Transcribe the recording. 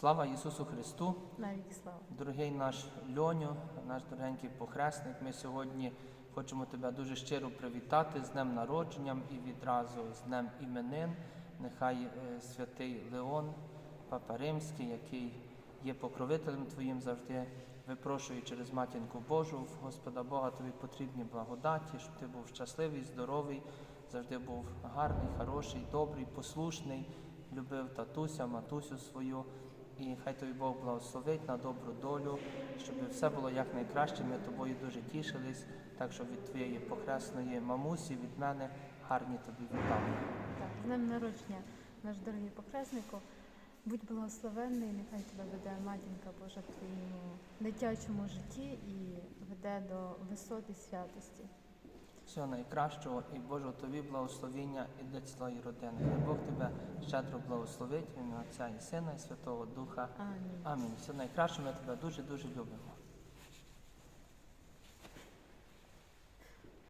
Слава Ісусу Христу! Навіки слава. Дорогий наш Льоню, наш дорогенький похресник, ми сьогодні хочемо тебе дуже щиро привітати з днем народженням і відразу з днем іменин. Нехай е, святий Леон, Папа Римський, який є покровителем Твоїм завжди, випрошує через матінку Божу, в Господа Бога тобі потрібні благодаті, щоб ти був щасливий, здоровий, завжди був гарний, хороший, добрий, послушний, любив татуся, матусю свою. І хай тобі Бог благословить на добру долю, щоб все було якнайкраще. Ми тобою дуже тішились. Так що від твоєї похресної мамусі, від мене гарні тобі вітання. Так, з днем народження, наш дорогий покреснику. Будь благословенний, нехай тебе веде матінка Божа в твоєму дитячому житті і веде до висот і святості. Всього найкращого і Божого тобі благословіння і для цілої родини. Хай Бог тебе щедро благословить в ім'я Отця і Сина і Святого Духа. Амінь. Амінь. Все найкраще, ми тебе дуже дуже любимо.